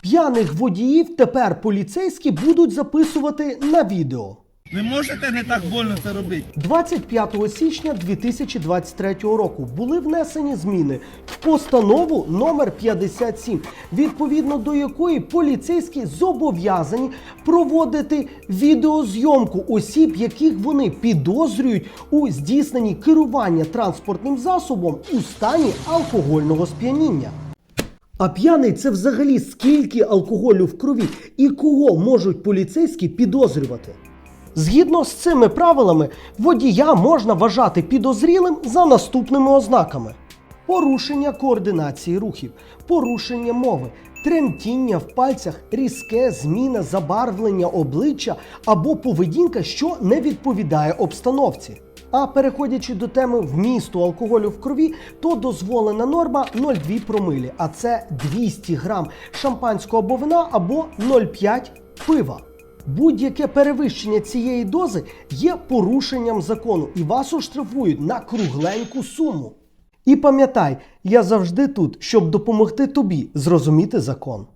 П'яних водіїв тепер поліцейські будуть записувати на відео. Ви можете не так больно це робити? 25 січня 2023 року були внесені зміни в постанову номер 57, відповідно до якої поліцейські зобов'язані проводити відеозйомку осіб, яких вони підозрюють у здійсненні керування транспортним засобом у стані алкогольного сп'яніння. А п'яний це взагалі скільки алкоголю в крові і кого можуть поліцейські підозрювати? Згідно з цими правилами, водія можна вважати підозрілим за наступними ознаками: порушення координації рухів, порушення мови, тремтіння в пальцях, різке зміна забарвлення обличчя або поведінка, що не відповідає обстановці. А переходячи до теми вмісту алкоголю в крові, то дозволена норма 0,2 промилі, а це 200 грам шампанського або вина або 0,5 пива. Будь-яке перевищення цієї дози є порушенням закону і вас оштрафують на кругленьку суму. І пам'ятай, я завжди тут, щоб допомогти тобі зрозуміти закон.